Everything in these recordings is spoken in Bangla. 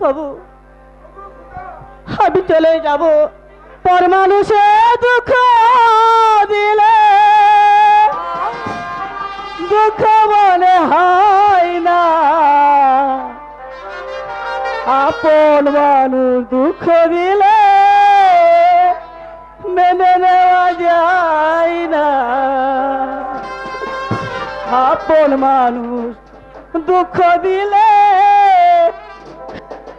তবু আমি চলে যাব। পর মানুষে দুঃখ দিলে। দুঃখ মনে হয় না। আপন মানুষ দুঃখ দিলে মেনে নেওয়া যায় না। আপন মানুষ দুঃখ দিলে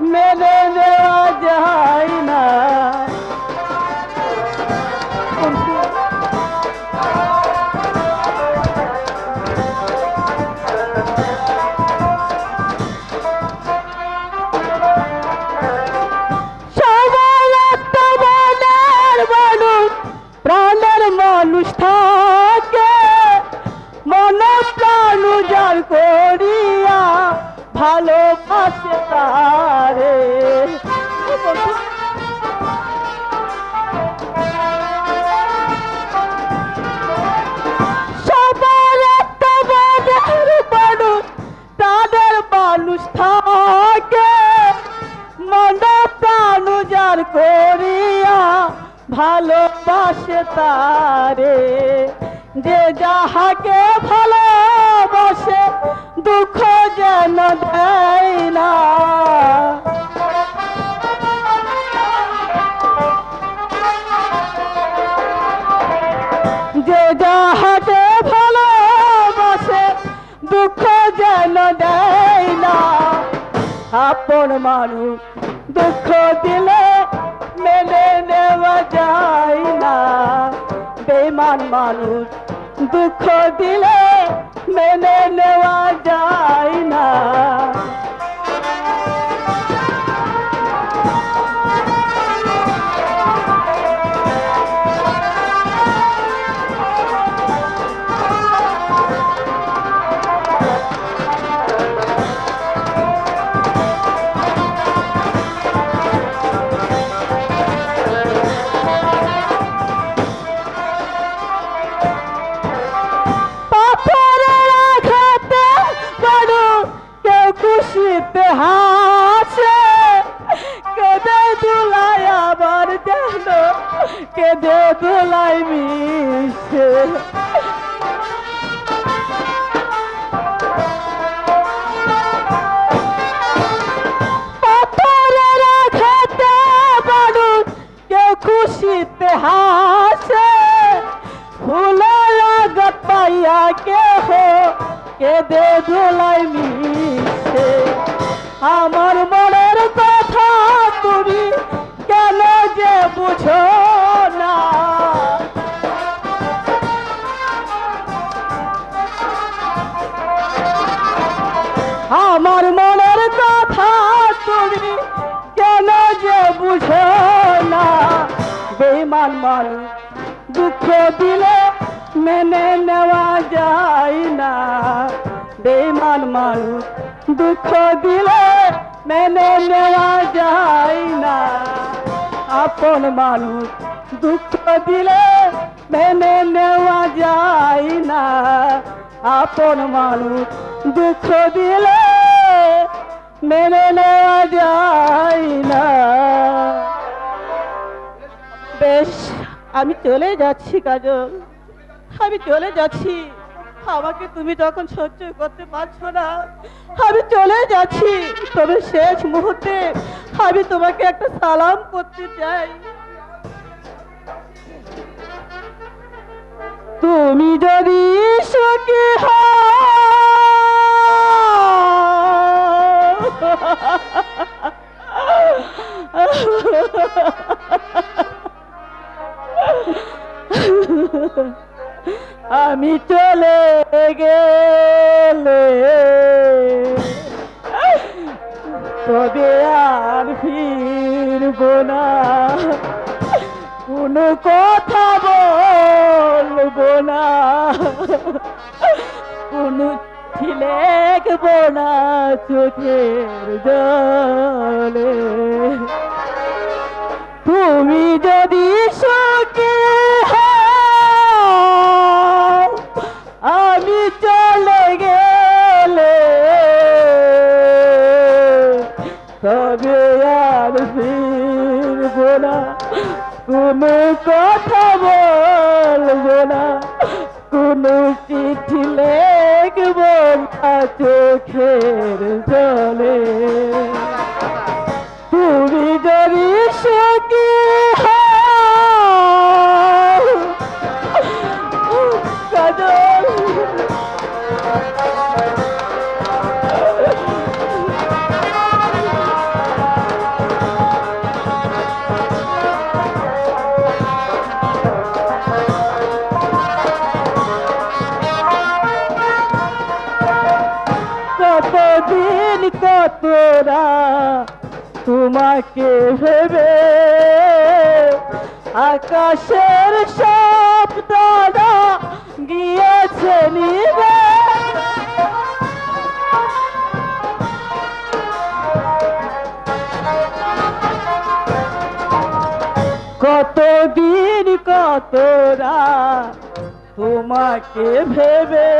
মেনে নেওয়া যায় না। মানুষ থাকে। মন প্রাণ উজাড় করিয়া ভালোবাসে তারে। সবার একটা মানুষ তাদের মানুষ থাকে। মন প্রাণ করিয়া ভালোবাসে তারে। যে যাহাকে ভালোবাসে, দুঃখ যেন দেয় না। যে যাহাকে ভালোবাসে, দুঃখ যেন দেয় না। আপন মানুষ দুঃখ দিলে মেনে নেওয়া যায় না। বেমান মানুষ দুঃখ দিলে মেনে নেওয়া যায় দুলাই মিশে। খুশিতে হাসে। ফুলের আগত পাইয়া কেহ কেঁদে দোলাই মিশে। আমার বেমান দুঃখ দিলে মেনে নেওয়া যায় না। বেমান মানুষ দুঃখ দিলে মেনে নেওয়া যায় না। আপন মানুষ দুঃখ দিলে মেনে নেওয়া যায় না। আপন মানুষ দুঃখ দিলে মেনে নেওয়া যায় না। বেশ আমি চলে যাচ্ছি, কাজল। আমি চলে যাচ্ছি। আমাকে তুমি যখন সহ্য করতে পারছ না, আমি চলে যাচ্ছি। তবে শেষ মুহূর্তে আমি তোমাকে একটা সালাম করতে চাই। তুমি যদি সুখী হও আমি চলে গেলে। তবে আর ফিরব না। কোনো কথা বলব না। কোনো ছিলেকব না চোখের জলে। তুমি যদি সুখী কোনো কথা বলব কতদিন কতরা তোমাকে ভেবে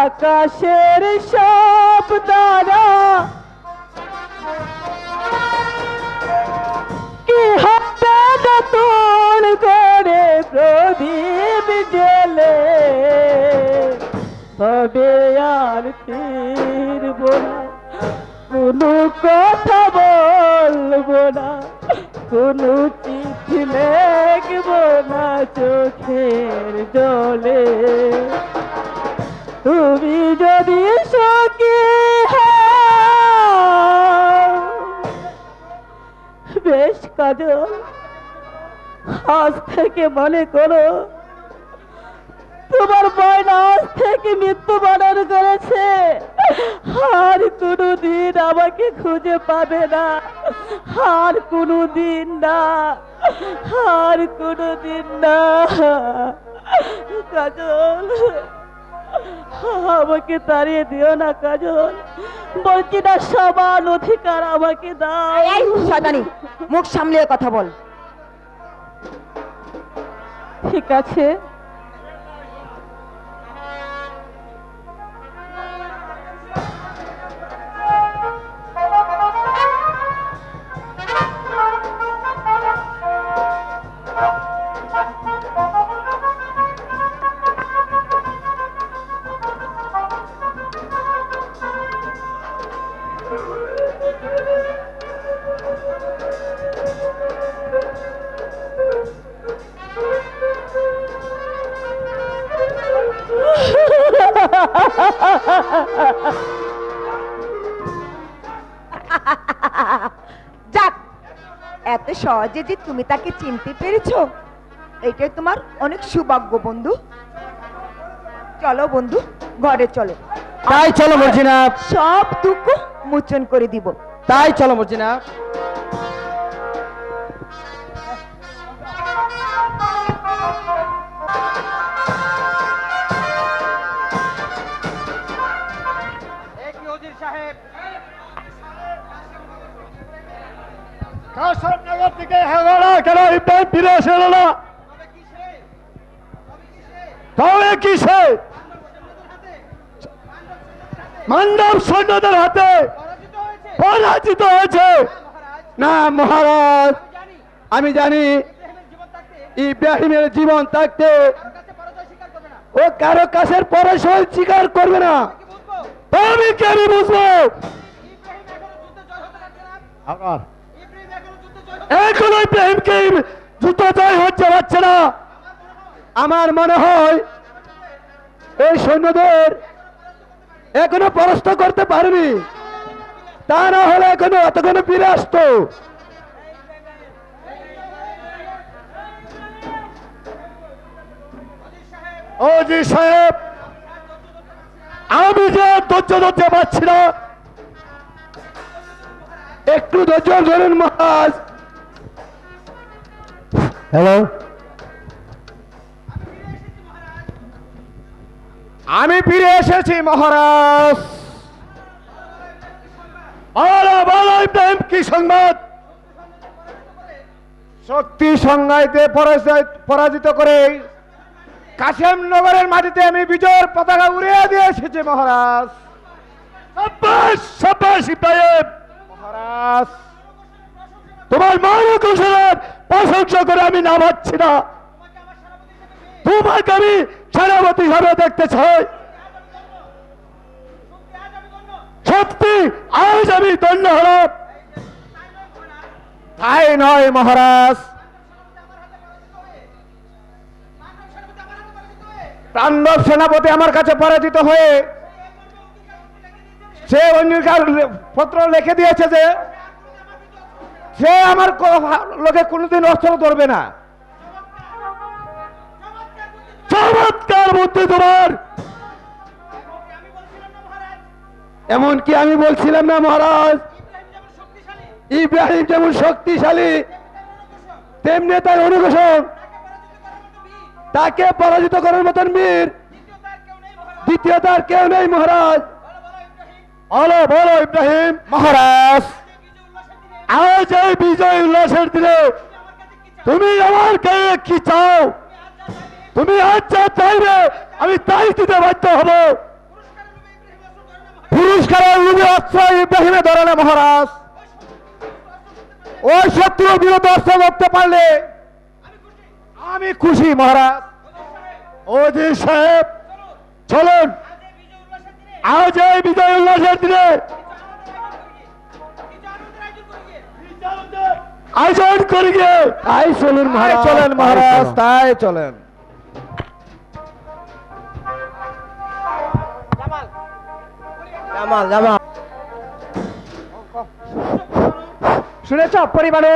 আকাশের সব দ্বারা কি হবে নতুন করে প্রদীপ জেলে তবে আর ফিরব না। কোনো কথা বলব না। কোনো চিঠি লেখব না চোখের জলে। তুমি যদি সখী বেশ কাজল, আজ থেকে মনে করো, তোমার বয়না আজ থেকে মৃত্যু মৃত্যুবরণ করেছে। আর কোনো দিন আমাকে খুঁজে পাবে না। আর কোনো দিন না। আর কোনো দিন না। কাজল আমাকে তাড়িয়ে দিও না কাজল। বলছি না সমান অধিকার আমাকে দাও। এই মুখ সামলিয়ে কথা বল। ঠিক আছে। সহজে যে তুমি তাকে চিনতে পেরেছ এটাই তোমার অনেক সৌভাগ্য বন্ধু। চলো বন্ধু ঘরে চলো। তাই চলো মর্জিনা। সব দুঃখ মোচন করে দিব। তাই চলো মর্জিনা। ফিরে এসে না তবে কিসে মান্ডব সৈন্যদের হাতে পরাজিত হয়েছে। না মহারাজ আমি জানি ইব্রাহিমের জীবন থাকতে ও কারও কাছের পরাশয় স্বীকার করবে না। আমি কেন বুঝব? এখনও ইব্রাহিমকে যুদ্ধ হচ্ছে পারছে না। আমার মনে হয় এই সৈন্যদের এখনও পরাস্ত করতে পারেনি। তা না হলে এখনও এতক্ষণ ফিরে আসতো। ও জি সাহেব, আমি যে ধৈর্য ধরতে পারছি না, একটু ধৈর্য ধরুন মহারাজ। হ্যালো আমি ফিরে এসেছি, মহারাজ। কি সংবাদ? শক্তি পরাজয়- পরাজিত করে কাশেম নগরের মাটিতে আমি বিজয়ের পতাকা উড়িয়ে দিয়ে এসেছি, মহারাজ। মহারাজ। তোমার ও কৌশলের প্রশংসা করে আমি নামাচ্ছি না। তোমাকে আমি সেনাপতি হিসাবে দেখতে চাই। সত্যি, আজ আমি দণ্ড হলাম। তাই নয় মহারাজ। পাণ্ডব সেনাপতি আমার কাছে পরাজিত হয়ে সে অঙ্গীকার পত্র লিখে দিয়েছে যে সে আমার লোকে কোনোদিন অস্ত্র ধরবে না। চমৎকার বুদ্ধি তোমার। এমনকি আমি বলছিলাম না, মহারাজ। ইব্রাহিম যেমন শক্তিশালী, তেমনি তার অনুঘোষণ তাকে পরাজিত করার মতন বীর। দ্বিতীয় তার কেউ নেই, মহারাজ। বলো বলো, ইব্রাহিম। মহারাজ। আজ এই বিজয় উল্লাসের দিনে তুমি আমার কাছে কি চাও? তুমি আজ যা চাইবে, আমি তাই দিতে বাধ্য হব। পুরস্কারের রূপে অস্ত্র ইব্রাহিমে ধরে না মহারাজ। ওই শত্রুর বিরুদ্ধে অস্ত্র ধরতে পারলে আমি খুশি মহারাজ। ওজি সাহেব, চলুন। আজ এই বিজয় উল্লাসের দিনে আয়োজন করি গিয়ে তাই চলুন মহারাজ চলেন মহারাজ তাই চলেন। শুনেছ পরিবারে?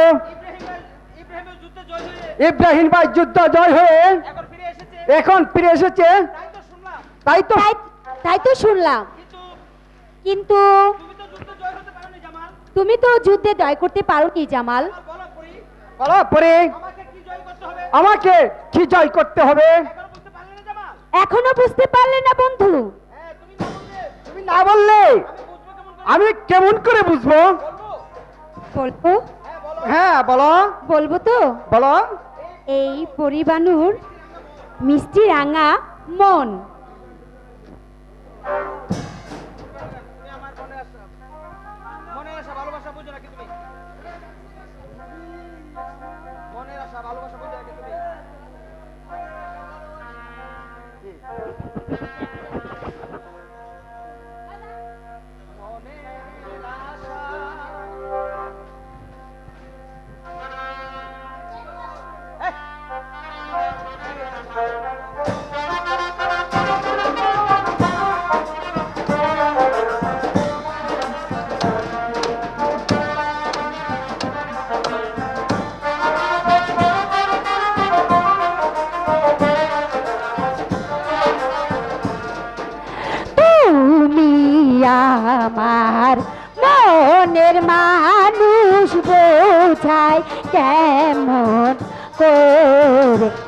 ইব্রাহিম ভাই যুদ্ধ জয় হয়ে এখন ফিরে এসেছে। তাই তো তাই তাই তো শুনলাম। কিন্তু তুমি তো যুদ্ধে জয় করতে পারোনি জামাল। বলো পরে আমাকে কি জয় করতে হবে? এখনও বুঝতে পারলে না বন্ধু। তুমি না বললে। আমি কেমন করে? বুঝব? বলব? হ্যাঁ বলো। বলব তো? বলো। এই পরিবানুর মিষ্টি রাঙা মন। আমার মনের মানুষ বোঝায় কেমন করে?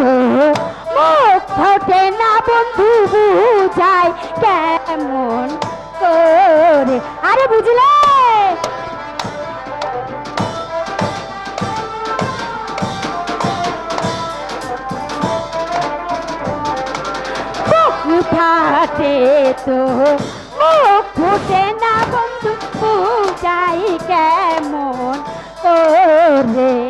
তো না বন্ধু, বুঝাই কেমন করে। আরে বুঝলে? ফাটে তো? ফুটে না বন্ধু, বুঝাই কেমন হ্যালো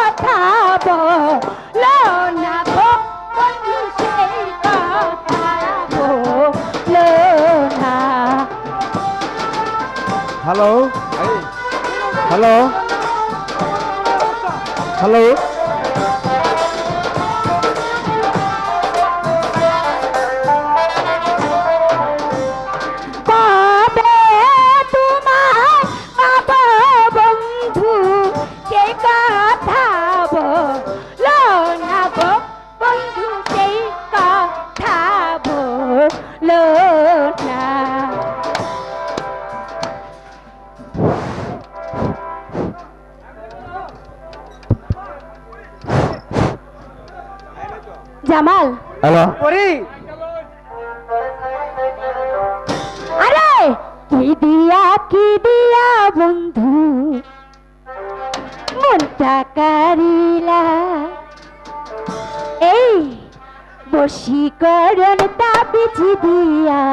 বশীকরণ তাবিজ দিয়া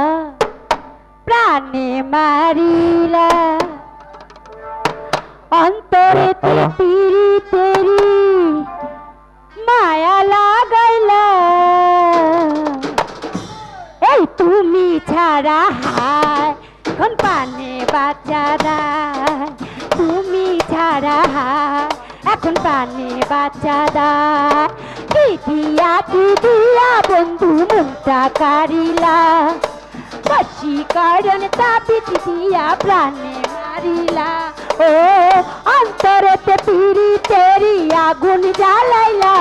প্রাণে মারিলা। অন্তরে হ্যালো? তিরি তেরি মায়া লাগাইলা। এই তুমি ছাড়া হায় কোন পানে বাচ্চারা তুমি ছাড়া হায় এখন পানে বাচ্চারা কি কি দিয়া বন্ধু মনটা কারিলা বশীকরণ তাবিজ দিয়া প্রাণে মারিলা ও, অন্তরেতে পিড়ি তেরি আগুন জ্বালাইলা।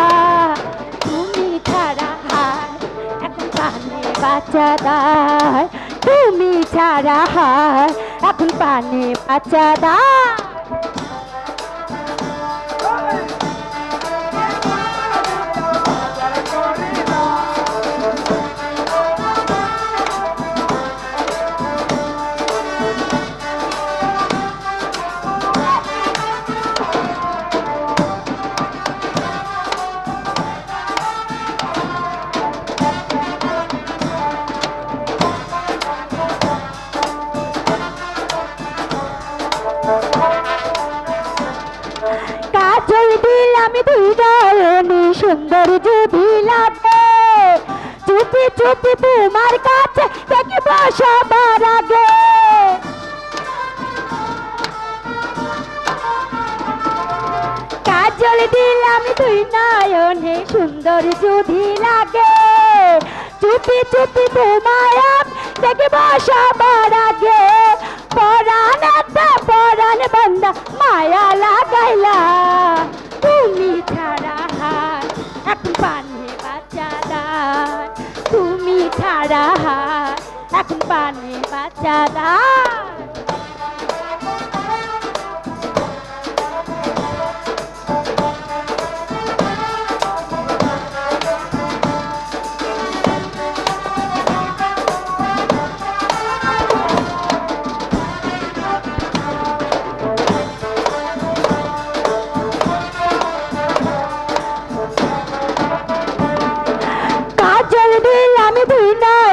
তুমি ছাড়া হায় এখন পানে বাচ্চা দায়। তুমি ছাড়া হায় এখন সুন্দর যদি লাগে, চুপি চুপি তোমার কাছে দেখিব সবার আগে। কাজল দিলাম দুই নয়নে, সুন্দর যদি লাগে, চুপি চুপি তোমায় আমি দেখিব সবার আগে। পরাণ পরাণ বন্ধা, মায়া লাগাইলা, তুমি ছাড়া পানি বাচ্চা তুমি ছাড়া হার এখন পানে বাচ্চা দায়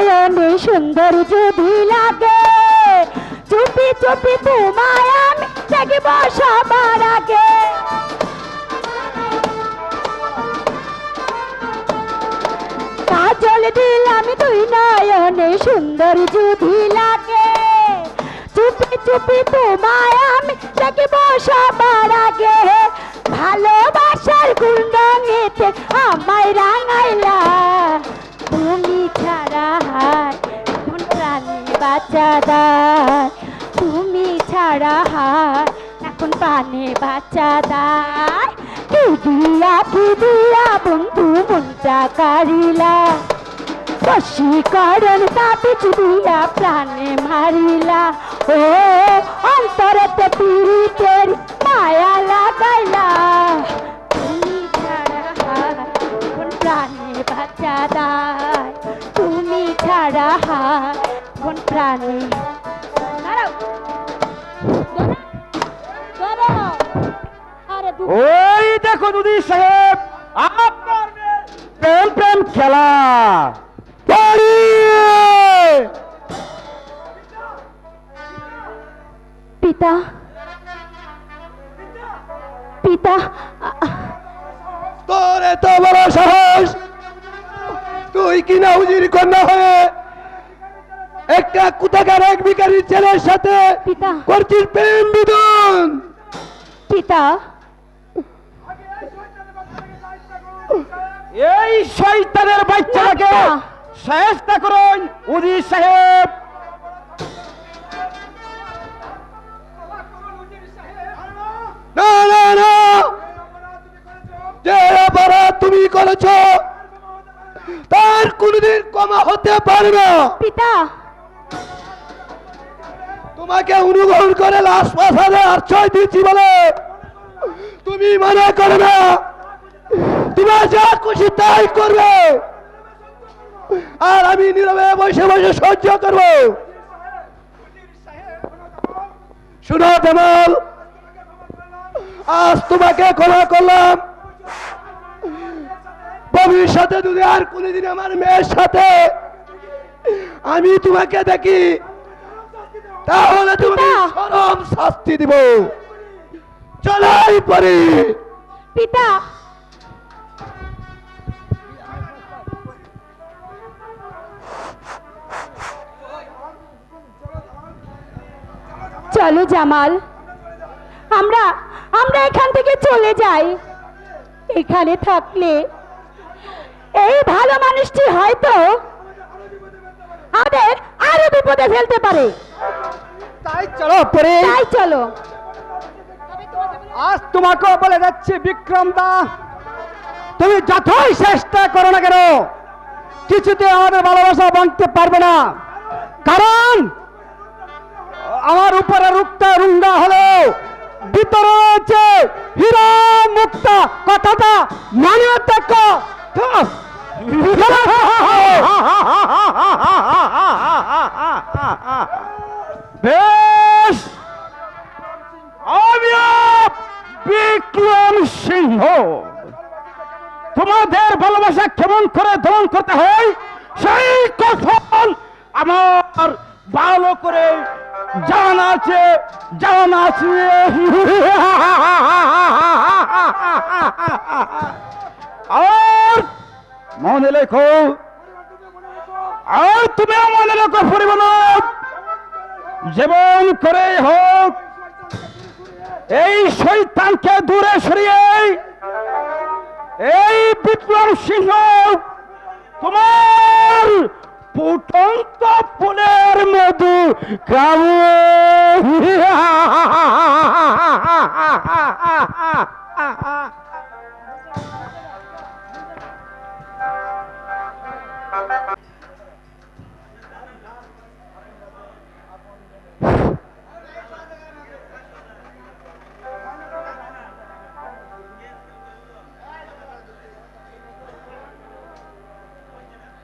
নয়নে সুন্দর যদি লাগে, চুপি চুপি তোমায় আমি দেখব সবার আগে। কাজল দিলাম দুই নয়নে সুন্দর যদি লাগে, চুপি চুপি তোমায় আমি দেখব সবার আগে। ভালোবাসার গুন্ডঙেতে আমায় রাঙাইলা প্রাণে বাচ্চা দায়, তুমি ছাড়া হায় এখন প্রাণে বাচ্চা দায়। কি দিয়া কি দিয়া বন্ধু মনটা কারিলা বশীকরণ তাবিজ দিয়া প্রাণে মারিলা। ও, অন্তরতে পীড়িতের মায়া লাগাইলা। তুমি ছাড়া হায় প্রাণে বাচ্চা দায়। তুমি ছাড়া হায় কোন প্রাণে। ওই দেখো দুদি সাহেব আপনার প্রেম প্রেম খেলা! পিতা। পিতা। তোর এত বড় সাহস তুই কি না উজির কন্যা হয়ে একটা কুতাকার এক বিকারীর ছেলের সাথে পিতা। করছিস প্রেম বিদন পিতা। এই শয়তানের বাচ্চাকে। সাহেস্তা করুন উজির সাহেব। না না না। যে অপরাধ তুমি করেছ তার কোনদিন কমা হতে পারে না। পিতা। তোমাকে অনুগ্রহণ করে লাশ পাশারে আশ্রয় দিচ্ছি বলে তুমি মনে করো না। তোমার যা খুশি তাই করবে। আর আমি নীরবে বসে বসে সহ্য করব। শুনো তেমল আজ তোমাকে ক্ষমা করলাম। ভবিষ্যতে যদি আর কোনোদিন আমার মেয়ের সাথে আমি তোমাকে দেখি তাহলে তুমি চরম শাস্তি দিব। চলাই পরে পিতা! চলো জামাল আমরা আমরা এখান থেকে চলে যাই। এখানে থাকলে এই ভালো মানুষটি হয়তো আমাদের আরও বিপদে ফেলতে পারে। তাই চলো পরে। তাই চলো। আজ তোমাকেও বলে যাচ্ছে বিক্রম দা তুমি যতই চেষ্টা করো না কেন কিছুতে আমাদের ভালোবাসা ভাঙতে পারবে না। কারণ আমার উপরে রুক্তা রুঙ্গা হলো ভিতরে রয়েছে হীরা মুক্তা কথাটা মনে বেশ! আমি বিক্রম সিংহ। তোমাদের ভালোবাসা কেমন করে দমন করতে হয়, সেই কৌশল আমার ভালো করে জানা আছে জানা আছে। আর মনে লেখো আর তুমি মনে লেখো পরিমাণ যেমন করে হোক, এই শৈতানকে দূরে সরিয়ে, এই বিপ্লব সিংহ তোমার ফুটন্ত ফুলের মধু খাব।